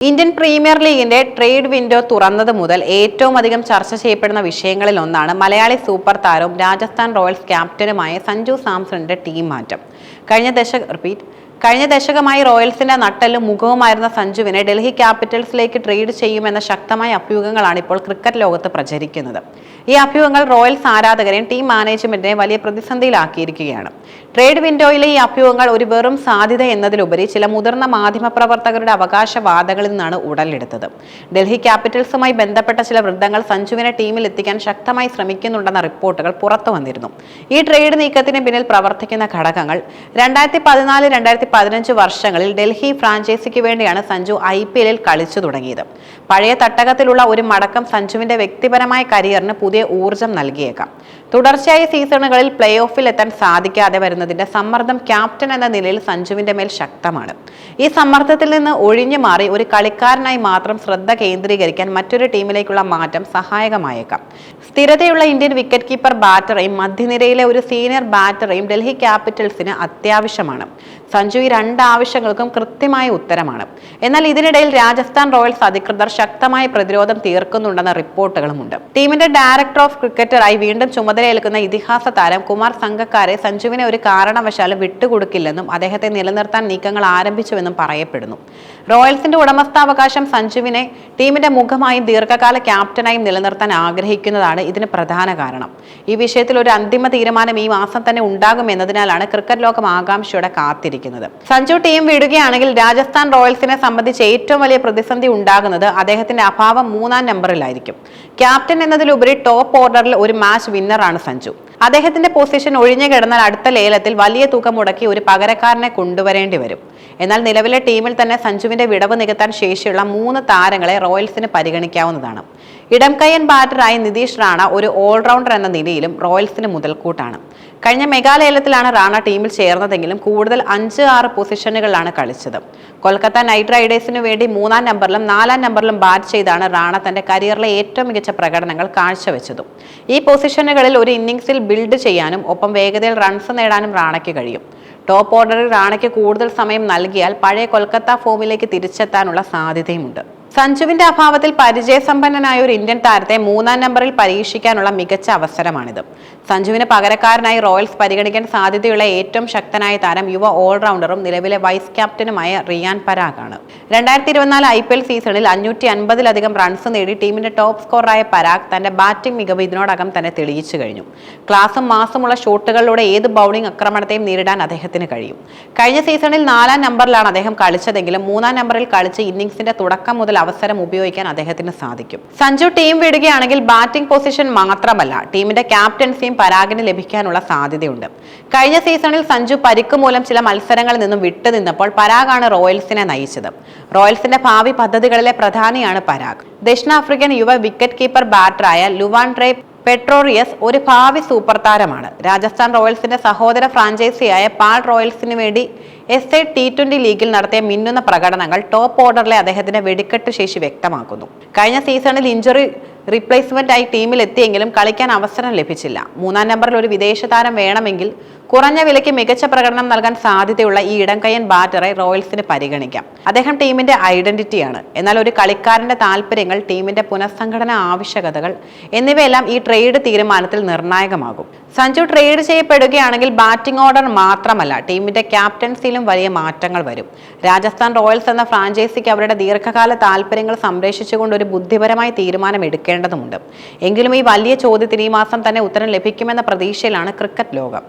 Indian premier ലീഗിന്റെ trade window തുറന്നത് മുതൽ ഏറ്റവും അധികം ചർച്ച ചെയ്യപ്പെടുന്ന വിഷയങ്ങളിൽ ഒന്നാണ് മലയാളി സൂപ്പർ താരവും രാജസ്ഥാൻ റോയൽസ് ക്യാപ്റ്റനുമായ സഞ്ജു സാംസണിന്റെ ടീം മാറ്റം. കഴിഞ്ഞ ദശ റിപ്പീറ്റ് കഴിഞ്ഞ ദശകമായി റോയൽസിന്റെ നട്ടലും മുഖവുമായിരുന്ന സഞ്ജുവിനെ ഡൽഹി ക്യാപിറ്റൽസിലേക്ക് ട്രേഡ് ചെയ്യുമെന്ന ശക്തമായ അഭ്യൂഹങ്ങളാണ് ഇപ്പോൾ ക്രിക്കറ്റ് ലോകത്ത് പ്രചരിക്കുന്നത്. ഈ അഭ്യൂഹങ്ങൾ റോയൽസ് ആരാധകരെയും ടീം മാനേജ്മെന്റിനെ വലിയ പ്രതിസന്ധിയിലാക്കിയിരിക്കുകയാണ്. ട്രേഡ് വിൻഡോയിലെ ഈ അഭ്യൂഹങ്ങൾ ഒരു വെറും സാധ്യത എന്നതിലുപരി ചില മുതിർന്ന മാധ്യമപ്രവർത്തകരുടെ അവകാശവാദങ്ങളിൽ നിന്നാണ് ഉടലെടുത്തത്. ഡൽഹി ക്യാപിറ്റൽസുമായി ബന്ധപ്പെട്ട ചില വൃദ്ധങ്ങൾ സഞ്ജുവിനെ ടീമിൽ എത്തിക്കാൻ ശക്തമായി ശ്രമിക്കുന്നുണ്ടെന്ന റിപ്പോർട്ടുകൾ പുറത്തു വന്നിരുന്നു. ഈ ട്രേഡ് നീക്കത്തിന് പിന്നിൽ പ്രവർത്തിക്കുന്ന ഘടകങ്ങൾ രണ്ടായിരത്തി പതിനാല് രണ്ടായിരത്തി പതിനഞ്ച് വർഷങ്ങളിൽ ഡൽഹി ഫ്രാഞ്ചൈസിക്ക് വേണ്ടിയാണ് സഞ്ജു ഐ പി എല്ലിൽ കളിച്ചു തുടങ്ങിയത്. പഴയ തട്ടകത്തിലുള്ള ഒരു മടക്കം സഞ്ജുവിന്റെ വ്യക്തിപരമായ കരിയറിന് പുതിയ ഊർജം നൽകിയേക്കാം. തുടർച്ചയായ സീസണുകളിൽ പ്ലേ ഓഫിൽ എത്താൻ സാധിക്കാതെ വരുന്നതിന്റെ സമ്മർദ്ദം ക്യാപ്റ്റൻ എന്ന നിലയിൽ സഞ്ജുവിന്റെ മേൽ ശക്തമാണ്. ഈ സമ്മർദ്ദത്തിൽ നിന്ന് ഒഴിഞ്ഞു മാറി ഒരു കളിക്കാരനായി മാത്രം ശ്രദ്ധ കേന്ദ്രീകരിക്കാൻ മറ്റൊരു ടീമിലേക്കുള്ള മാറ്റം സഹായകമായേക്കാം. സ്ഥിരതയുള്ള ഇന്ത്യൻ വിക്കറ്റ് കീപ്പർ ബാറ്ററെയും മധ്യനിരയിലെ ഒരു സീനിയർ ബാറ്ററെയും ഡൽഹി ക്യാപിറ്റൽസിന് അത്യാവശ്യമാണ്. സഞ്ജു ഈ രണ്ട് ആവശ്യങ്ങൾക്കും കൃത്യമായ ഉത്തരമാണ്. എന്നാൽ ഇതിനിടയിൽ രാജസ്ഥാൻ റോയൽസ് അധികൃതർ ശക്തമായ പ്രതിരോധം തീർക്കുന്നുണ്ടെന്ന റിപ്പോർട്ടുകളുമുണ്ട്. ടീമിന്റെ ഡയറക്ടർ ഓഫ് ക്രിക്കറ്ററായി വീണ്ടും ചുമതലയേൽക്കുന്ന ഇതിഹാസ താരം കുമാർ സംഘക്കാരെ സഞ്ജുവിനെ ഒരു കാരണവശാലും വിട്ടുകൊടുക്കില്ലെന്നും അദ്ദേഹത്തെ നിലനിർത്താൻ നീക്കങ്ങൾ ആരംഭിച്ചുവെന്നും പറയപ്പെടുന്നു. റോയൽസിന്റെ ഉടമസ്ഥാവകാശം സഞ്ജുവിനെ ടീമിന്റെ മുഖമായും ദീർഘകാല ക്യാപ്റ്റനായും നിലനിർത്താൻ ആഗ്രഹിക്കുന്നതാണ് ഇതിന് പ്രധാന കാരണം. ഈ വിഷയത്തിൽ ഒരു അന്തിമ തീരുമാനം ഈ മാസം തന്നെ ഉണ്ടാകുമെന്നതിനാലാണ് ക്രിക്കറ്റ് ലോകം ആകാംക്ഷയോടെ കാത്തിരിക്കുന്നത്. സഞ്ജു ടീം വിടുകയാണെങ്കിൽ രാജസ്ഥാൻ റോയൽസിനെ സംബന്ധിച്ച് ഏറ്റവും വലിയ പ്രതിസന്ധി ഉണ്ടാകുന്നത് അദ്ദേഹത്തിന്റെ അഭാവം മൂന്നാം നമ്പറിലായിരിക്കും. ക്യാപ്റ്റൻ എന്നതിലുപരി ടോപ്പ് ഓർഡറിൽ ഒരു മാച്ച് വിന്നറാണ് സഞ്ജു. അദ്ദേഹത്തിന്റെ പൊസിഷൻ ഒഴിഞ്ഞു കിടന്നാൽ അടുത്ത ലേലത്തിൽ വലിയ തുക മുടക്കി ഒരു പകരക്കാരനെ കൊണ്ടുവരേണ്ടി വരും. എന്നാൽ നിലവിലെ ടീമിൽ തന്നെ സഞ്ജുവിന്റെ വിടവ് നികത്താൻ ശേഷിയുള്ള മൂന്ന് താരങ്ങളെ റോയൽസിന് പരിഗണിക്കാവുന്നതാണ്. ഇടംകയ്യൻ ബാറ്ററായ നിതീഷ് റാണ ഒരു ഓൾറൗണ്ടർ എന്ന നിലയിലും റോയൽസിന് മുതൽക്കൂട്ടാണ്. കഴിഞ്ഞ മെഗാലയലത്തിലാണ് റാണ ടീമിൽ ചേർന്നതെങ്കിലും കൂടുതൽ അഞ്ച് ആറ് പൊസിഷനുകളിലാണ് കളിച്ചത്. കൊൽക്കത്ത നൈറ്റ് റൈഡേഴ്സിന് വേണ്ടി മൂന്നാം നമ്പറിലും നാലാം നമ്പറിലും ബാറ്റ് ചെയ്താണ് റാണ തന്റെ കരിയറിലെ ഏറ്റവും മികച്ച പ്രകടനങ്ങൾ കാഴ്ചവെച്ചതും. ഈ പൊസിഷനുകളിൽ ഒരു ഇന്നിംഗ്സിൽ ബിൽഡ് ചെയ്യാനും ഒപ്പം വേഗതയിൽ റൺസ് നേടാനും റാണയ്ക്ക് കഴിയും. ടോപ്പ് ഓർഡറിൽ റാണയ്ക്ക് കൂടുതൽ സമയം നൽകിയാൽ പഴയ കൊൽക്കത്ത ഫോമിലേക്ക് തിരിച്ചെത്താനുള്ള സാധ്യതയുമുണ്ട്. സഞ്ജുവിന്റെ അഭാവത്തിൽ പരിചയസമ്പന്നനായ ഒരു ഇന്ത്യൻ താരത്തെ മൂന്നാം നമ്പറിൽ പരീക്ഷിക്കാനുള്ള മികച്ച അവസരമാണിത്. സഞ്ജുവിന് പകരക്കാരനായി റോയൽസ് പരിഗണിക്കാൻ സാധ്യതയുള്ള ഏറ്റവും ശക്തനായ താരം യുവ ഓൾറൗണ്ടറും നിലവിലെ വൈസ് ക്യാപ്റ്റനുമായ റിയാൻ പരാഗ് ആണ് രണ്ടായിരത്തി ഇരുപത്തിനാല് ഐ പി എൽ സീസണിൽ അഞ്ഞൂറ്റി അൻപതിലധികം റൺസ് നേടി ടീമിന്റെ ടോപ്പ് സ്കോറായ പരാഗ് തന്റെ ബാറ്റിംഗ് മികവ് ഇതിനോടകം തന്നെ തെളിയിച്ചു കഴിഞ്ഞു. ക്ലാസും മാസമുള്ള ഷോട്ടുകളിലൂടെ ഏത് ബൗളിംഗ് ആക്രമണത്തെയും നേരിടാൻ അദ്ദേഹത്തിന് കഴിയും. കഴിഞ്ഞ സീസണിൽ നാലാം നമ്പറിലാണ് അദ്ദേഹം കളിച്ചതെങ്കിലും മൂന്നാം നമ്പറിൽ കളിച്ച് ഇന്നിംഗ്സിന്റെ തുടക്കം മുതൽ അവസരം ഉപയോഗിക്കാൻ അദ്ദേഹത്തിന് സാധിക്കും. സഞ്ജു ടീം വിടുകയാണെങ്കിൽ ബാറ്റിംഗ് പൊസിഷൻ മാത്രമല്ല ടീമിന്റെ ക്യാപ്റ്റൻസിയും പരാഗിന് ലഭിക്കാനുള്ള സാധ്യതയുണ്ട്. കഴിഞ്ഞ സീസണിൽ സഞ്ജു പരിക്ക് മൂലം ചില മത്സരങ്ങളിൽ നിന്നും വിട്ടുനിന്നപ്പോൾ പരാഗാണ് റോയൽസിനെ നയിച്ചത്. റോയൽസിന്റെ ഭാവി പദ്ധതികളിലെ പ്രധാനിയാണ് പരാഗ്. ദക്ഷിണാഫ്രിക്കൻ യുവ വിക്കറ്റ് കീപ്പർ ബാറ്ററായ ലുവാൻ ട്രേ പെട്രോറിയസ് ഒരു ഭാവി സൂപ്പർ താരമാണ്. രാജസ്ഥാൻ റോയൽസിന്റെ സഹോദര ഫ്രാഞ്ചൈസിയായ പാൾ റോയൽസിന് വേണ്ടി എസ് എ ടി ട്വന്റി ലീഗിൽ നടത്തിയ മിന്നുന്ന പ്രകടനങ്ങൾ ടോപ്പ് ഓർഡറിലെ അദ്ദേഹത്തിന്റെ വെടിക്കെട്ട് ശേഷി വ്യക്തമാക്കുന്നു. കഴിഞ്ഞ സീസണിൽ ഇഞ്ചുറി റീപ്ലേസ്മെന്റ് ആയി ടീമിൽ എത്തിയെങ്കിലും കളിക്കാൻ അവസരം ലഭിച്ചില്ല. മൂന്നാം നമ്പറിൽ ഒരു വിദേശ താരം വേണമെങ്കിൽ കുറഞ്ഞ വിലയ്ക്ക് മികച്ച പ്രകടനം നൽകാൻ സാധ്യതയുള്ള ഈ ഇടംകയ്യൻ ബാറ്ററെ റോയൽസിന് പരിഗണിക്കാം. അദ്ദേഹം ടീമിന്റെ ഐഡന്റിറ്റിയാണ് എന്നാൽ ഒരു കളിക്കാരന്റെ താല്പര്യങ്ങൾ ടീമിന്റെ പുനഃസംഘടന ആവശ്യകതകൾ എന്നിവയെല്ലാം ഈ ട്രേഡ് തീരുമാനത്തിൽ നിർണായകമാകും. സഞ്ജു ട്രേഡ് ചെയ്യപ്പെടുകയാണെങ്കിൽ ബാറ്റിംഗ് ഓർഡർ മാത്രമല്ല ടീമിന്റെ ക്യാപ്റ്റൻസിയിലും വലിയ മാറ്റങ്ങൾ വരും. രാജസ്ഥാൻ റോയൽസ് എന്ന ഫ്രാഞ്ചൈസിക്ക് അവരുടെ ദീർഘകാല താല്പര്യങ്ങൾ സംരക്ഷിച്ചുകൊണ്ട് ഒരു ബുദ്ധിപരമായ തീരുമാനം എടുക്കേണ്ടതുണ്ട്. എങ്കിലും ഈ വലിയ ചോദ്യത്തിന് ഈ മാസം തന്നെ ഉത്തരം ലഭിക്കുമെന്ന പ്രതീക്ഷയിലാണ് ക്രിക്കറ്റ് ലോകം.